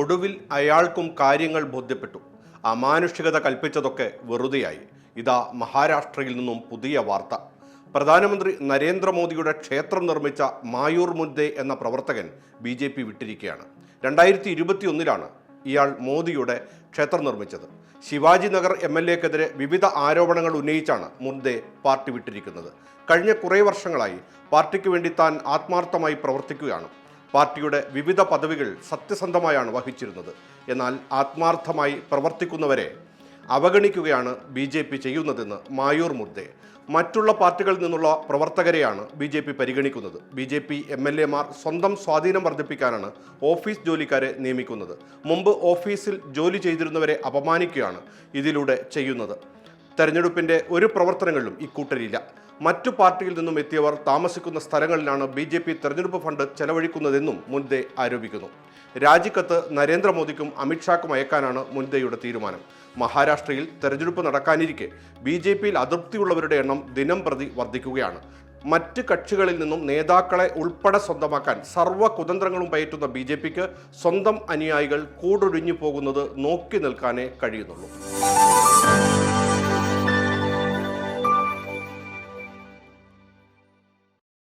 ഒടുവിൽ അയാൾക്കും കാര്യങ്ങൾ ബോധ്യപ്പെട്ടു. അമാനുഷികത കൽപ്പിച്ചതൊക്കെ വെറുതെയായി. ഇതാ മഹാരാഷ്ട്രയിൽ നിന്നും പുതിയ വാർത്ത. പ്രധാനമന്ത്രി നരേന്ദ്രമോദിയുടെ ക്ഷേത്രം നിർമ്മിച്ച മായൂർ മുദ്ദെ എന്ന പ്രവർത്തകൻ ബി ജെ പി വിട്ടിരിക്കുകയാണ്. രണ്ടായിരത്തി ഇരുപത്തിയൊന്നിലാണ് ഇയാൾ മോദിയുടെ ക്ഷേത്രം നിർമ്മിച്ചത്. ശിവാജി നഗർ എം എൽ എക്കെതിരെ വിവിധ ആരോപണങ്ങൾ ഉന്നയിച്ചാണ് മുദ്ദെ പാർട്ടി വിട്ടിരിക്കുന്നത്. കഴിഞ്ഞ കുറേ വർഷങ്ങളായി പാർട്ടിക്ക് വേണ്ടി താൻ ആത്മാർത്ഥമായി പ്രവർത്തിക്കുകയാണ്. പാർട്ടിയുടെ വിവിധ പദവികൾ സത്യസന്ധമായാണ് വഹിച്ചിരുന്നത്. എന്നാൽ ആത്മാർത്ഥമായി പ്രവർത്തിക്കുന്നവരെ അവഗണിക്കുകയാണ് ബി ജെ പി ചെയ്യുന്നതെന്ന് മായൂർ മുർദെ. മറ്റുള്ള പാർട്ടികളിൽ നിന്നുള്ള പ്രവർത്തകരെയാണ് ബി ജെ പി പരിഗണിക്കുന്നത്. B J P M L എമാർ സ്വന്തം സ്വാധീനം വർദ്ധിപ്പിക്കാനാണ് ഓഫീസ് ജോലിക്കാരെ നിയമിക്കുന്നത്. മുമ്പ് ഓഫീസിൽ ജോലി ചെയ്തിരുന്നവരെ അപമാനിക്കുകയാണ് ഇതിലൂടെ ചെയ്യുന്നത്. തെരഞ്ഞെടുപ്പിന്റെ ഒരു പ്രവർത്തനങ്ങളിലും ഇക്കൂട്ടരില്ല. മറ്റു പാർട്ടിയിൽ നിന്നും എത്തിയവർ താമസിക്കുന്ന സ്ഥലങ്ങളിലാണ് ബി ജെ പി തെരഞ്ഞെടുപ്പ് ഫണ്ട് ചെലവഴിക്കുന്നതെന്നും മുൻദേ ആരോപിക്കുന്നു. രാജിക്കത്ത് നരേന്ദ്രമോദിക്കും അമിത്ഷാക്കും അയക്കാനാണ് മുൻദയുടെ തീരുമാനം. മഹാരാഷ്ട്രയിൽ തെരഞ്ഞെടുപ്പ് നടക്കാനിരിക്കെ ബി ജെ പിയിൽ അതൃപ്തിയുള്ളവരുടെ എണ്ണം ദിനം പ്രതി വർദ്ധിക്കുകയാണ്. മറ്റ് കക്ഷികളിൽ നിന്നും നേതാക്കളെ ഉൾപ്പെടെ സ്വന്തമാക്കാൻ സർവ കുതന്ത്രങ്ങളും പയറ്റുന്ന ബി ജെ പിക്ക് സ്വന്തം അനുയായികൾ കൂടൊഴിഞ്ഞു പോകുന്നത് നോക്കി നിൽക്കാനേ കഴിയുന്നുള്ളൂ.